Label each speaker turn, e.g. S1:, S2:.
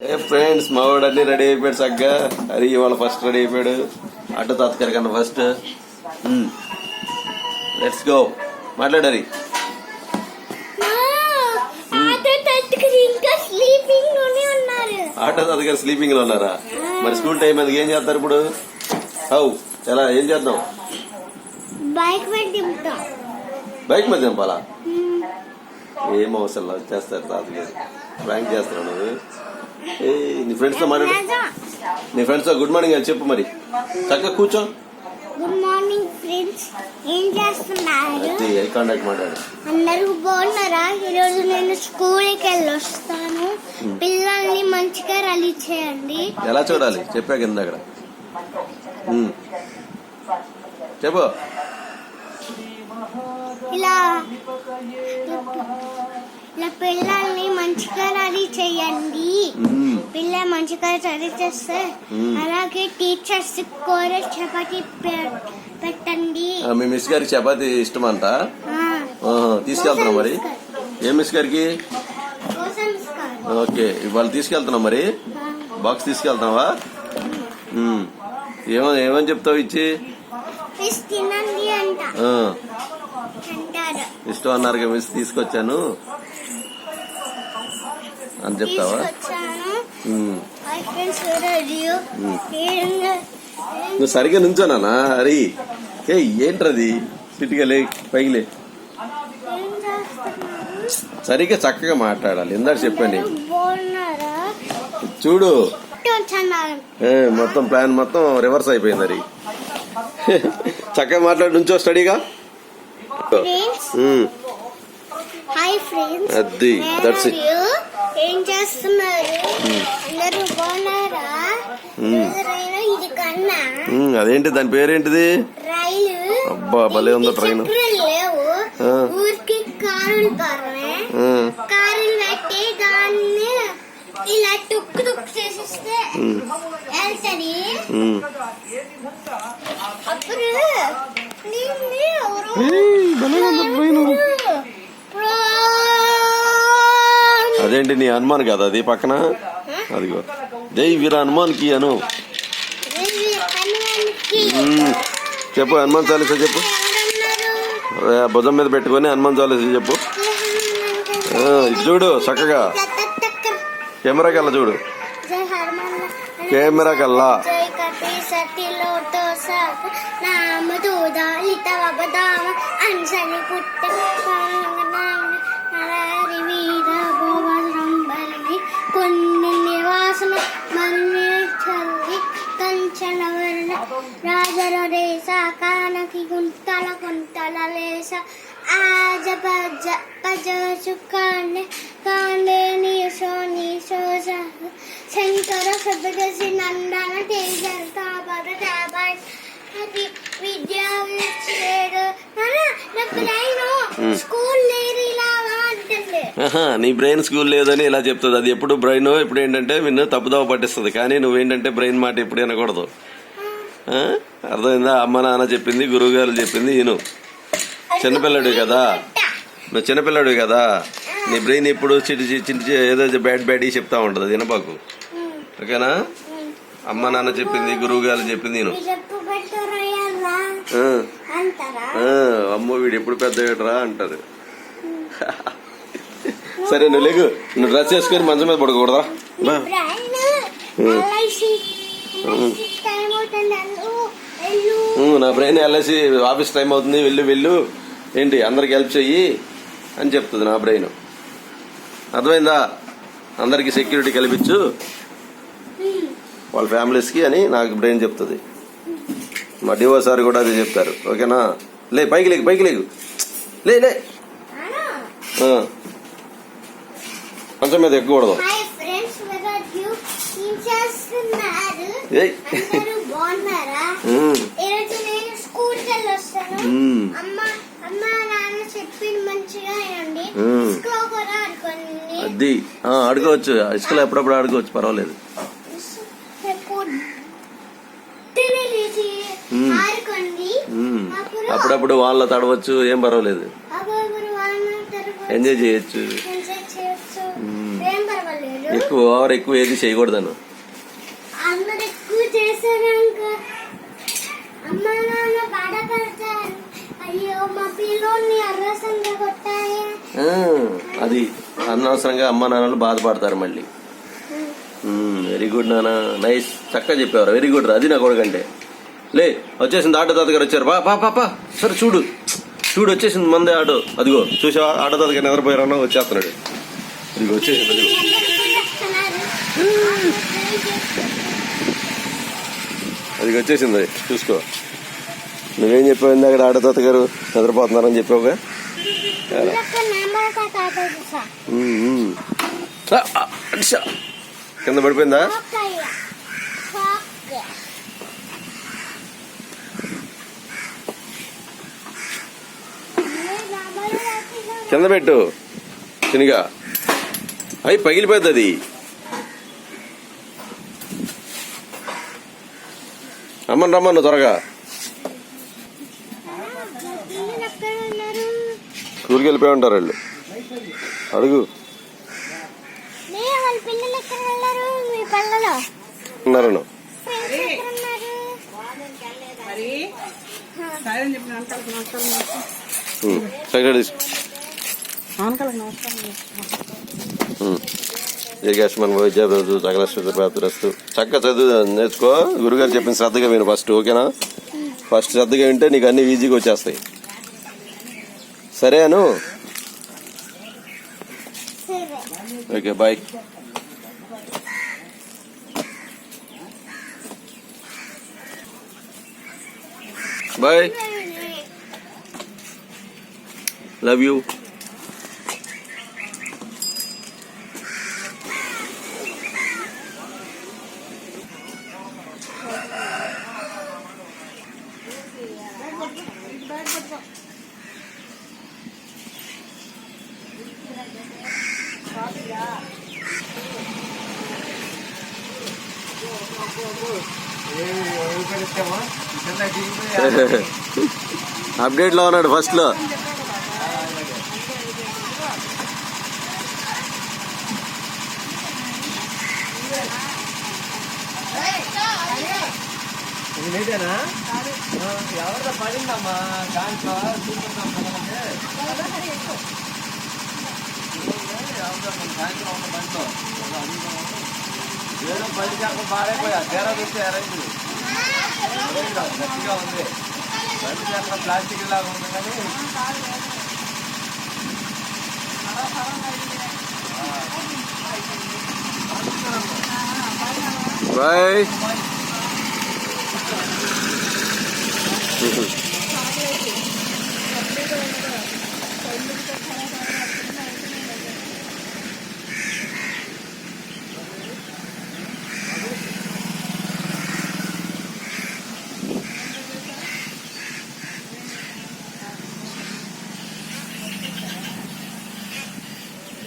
S1: ఏ friends మా వాడు అన్ని రెడీ అయిపోయాడు చక్కగా. హరి ఇవాళ ఫస్ట్ రెడీ అయిపోయాడు. అడ్డు తాతకారి కన్నా ఫస్ట్ లెట్స్ గో మాట్లాడు హరి.
S2: ఇంకా స్లీపింగ్లోనే ఉన్నారు.
S1: ఆటో తాతగారు స్లీపింగ్లో ఉన్నారా? మరి స్కూల్ టైం అది ఏం చేస్తారు ఇప్పుడు? హౌ ఎలా? ఏం చేద్దాం?
S2: బైక్ దింపుతాం.
S1: బైక్ మీద దింపాలా? ఏం అవసరం చేస్తారు తాతగారు. ప్రాంక్ చేస్తావు నువ్వు నీ ఫ్రెండ్స్తో మాట్లాడు. నీ ఫ్రెండ్స్తో గుడ్ మార్నింగ్ అని చెప్పు మరి. చక్కగా కూర్చో.
S2: గుడ్ మార్నింగ్ ఫ్రెండ్స్ ఏం చేస్తున్నారు?
S1: ఐ కాంటాక్ట్ మాట్లాడు.
S2: అందరూ బాగున్నారా? ఈరోజు నేను స్కూల్కి వెళ్ళి వస్తాను పిల్లల్ని మంచిగా రలీ చేయండి.
S1: ఎలా చూడాలి? చెప్పా కింద అక్కడ. ఉమ్. చెప్పు.
S2: ఇలా. ఇలా పిల్లల్ని మంచిగా రలీ చేయండి. పిల్ల మంచిగా చదివి చేస్తే. అలాగే టీచర్స్ కూర చపాతి పెట్టండి.
S1: మీ మిస్ గారికి చపాతి ఇష్టమంట?
S2: ఆ,
S1: ఆహా, తీసుకెళ్తున్నాం మరి. ఏ మిస్ గారికి. ఓకే ఇవాళ తీసుకెళ్తున్నాం మరి. బాక్స్ తీసుకెళ్తావా. ఏమో ఏమని చెప్తావు ఇచ్చి?
S2: అంట.
S1: ఇష్టం అన్నారు మిస్ తీసుకొచ్చాను. అని చెప్తావా? నువ్వు సరిగ్గా నుంచోనా హరి. ఏ ఏంట్రది? సిటిగా లే పైకి లే.
S2: చేస్తున్నారు
S1: సరిగ్గా చక్కగా మాట్లాడాలి. ఇందాక చెప్పండి చూడు. మొత్తం ప్లాన్ మొత్తం రివర్స్ అయిపోయింది అది చక్కగా మాట్లాడి నుంచో స్టడీగా.
S2: హాయ్ ఫ్రెండ్స్
S1: అది దట్స్ ఇట్
S2: ఏం చేస్తున్నారు అందరూ బాగున్నారా? ఎవరైనా ఇది కన్నా?
S1: అదేంటి? దాని పేరేంటిది?
S2: రైలు.
S1: అబ్బా, భలే ఉందో ట్రైన్.
S2: ఊరికి కారులు కారులు పెట్టి దాన్ని ఇలా టుక్కు టుక్కు చేసిస్తే వెళ్తది.
S1: ఉమ్.
S2: అప్పుడు దీన్ని ఎవరు
S1: ఏయ్, భలే ఉంది ట్రైన్.
S2: ప్రాన్
S1: ఏంటి నీ హనుమాన్ కదా? అది పక్కన? అదిగో. జై వీర
S2: హనుమాన్కి
S1: అను. చెప్పు హనుమాన్ చాలీసా చెప్పు? భుజం మీద పెట్టుకొని హనుమాన్ చాలీసా చెప్పు. చూడు చక్కగా. కెమెరా కల్లా చూడు. కెమెరా కల్లా.
S2: శంకర నందన తేజర్ అది విద్యా నా బ్రెయిన్ స్కూల్ లేరు ఇలా అంటుంది.
S1: ఆహా, నీ బ్రెయిన్ స్కూల్ లేదని ఇలా చెప్తుంది. అది ఎప్పుడు బ్రెయిన్ ఇప్పుడు ఏంటంటే నిన్ను తప్పుదోవ పట్టిస్తుంది. కానీ నువ్వేంటంటే బ్రెయిన్ మాట ఎప్పుడు వినకూడదు? అర్థమైందా? అమ్మ నాన్న చెప్పింది గురువు గారు చెప్పింది ఈను చిన్నపిల్లడు కదా. నువ్వు చిన్నపిల్లడు కదా నీ బ్రెయిన్ ఎప్పుడు చిటి చిటి ఏదో బ్యాడ్ బ్యాడ్ చెప్తా ఉంటది వినబాకు. ఓకేనా? అమ్మ నాన్న చెప్పింది గురువు గారు చెప్పింది నేను అమ్మో వీడు ఎప్పుడు పెద్ద రా అంటారు. సరే నువ్వు లేకు నువ్వు డ్రెస్ చేసుకొని మంచం మీద పడకూడదా నా బ్రెయిన్ ఎల్ఐసి ఆఫీస్ టైం అవుతుంది వెళ్ళు వెళ్ళు. ఏంటి అందరికి హెల్ప్ చెయ్యి. అని చెప్తుంది నా బ్రెయిన్. అర్థమైందా? అందరికి సెక్యూరిటీ కల్పించు. వాళ్ళ ఫ్యామిలీస్కి అని నాకు బ్రెయిన్ చెప్తుంది. మా డివో సార్ కూడా అదే చెప్తారు. ఓకేనా? లే పైకి లేకు పైకి లేకు. లే లే. మంచం మీద ఎక్కకూడదు.
S2: ఏం చేస్తున్నారు
S1: ఏయ్.
S2: అందరూ బాగున్నారా
S1: ఉమ్,
S2: ఈరోజు నేను స్కూల్కి వెళ్ళి వస్తాను
S1: ఉమ్.
S2: అమ్మ అమ్మ నాన్న చెప్పింది మంచిగా వినండి
S1: ఉమ్.
S2: స్కూల్ కూడా ఆడుకోండి
S1: అది ఆ, ఆడుకోవచ్చు. ఇసుకలో ఎప్పుడప్పుడు ఆడుకోవచ్చు. పర్వాలేదు. అప్పుడప్పుడు వాళ్ళ తడవచ్చు. ఏం పర్వాలేదు. ఎంజాయ్ చేయొచ్చు. ఎక్కువ ఓవర్ ఎక్కువ ఏది చేయకూడదను.
S2: చేశారంక అమ్మ నాన్న బాధపడతారు.
S1: అది అనవసరంగా అమ్మ నాన్నలు బాధపడతారు మళ్ళీ. వెరీ గుడ్ నాన్న. నైస్ చక్కగా చెప్పేవారు. వెరీ గుడ్ అది నా కొడుకంటే. లే వచ్చేసింది ఆటో తాత గారు వచ్చారు. పా పా పా సరే చూడు. చూడు వచ్చేసింది మందే ఆటో. అదిగో చూసావా? ఆటో తాత గారు నిద్రపోయారన్నా వచ్చేస్తున్నాడు. ఇదిగో వచ్చేసింది అదిగో. అది వచ్చేసింది. చూసుకో. నువ్వేం చెప్పావు ఇందాక ఆటో తాత గారు నిద్రపోతున్నారని చెప్పావుగా. కింద పడిపోయిందా? కింద పెట్టు. చినిగా. అయి పగిలిపోద్ది అది. అమ్మని రమ్మను త్వరగా. స్కూల్కి వెళ్ళిపోయి ఉంటారు వాళ్ళు. అడుగు. ఉన్నారను. సైకిల్ తీసుకో. జయకాశ్మన్ విద్యాభ్రతు సకల ప్రాప్తిరస్తు చక్కగా చదువు నేర్చుకో. గురుగారు చెప్పిన శ్రద్ధగా విను ఫస్ట్ ఓకేనా? ఫస్ట్ శ్రద్ధగా వింటే నీకు అన్ని ఈజీగా వచ్చేస్తాయి. సరే అను. Okay bye. Bye. Love you. Update లో ఉన్నాడు ఫస్ట్ లో
S3: ఇది నీదేనా ఎవరితో పడిందమ్మా దాంట్లో చూపిద్దాం మనకి సాయంత్రం ఒక బండిలో ఏదో పది శాతం పాడైపోయా తీరా చూస్తే ఎరైంది గట్టిగా ఉంది బండి శాతం ప్లాస్టిక్ లాగా ఉంది కానీ
S1: బాయ్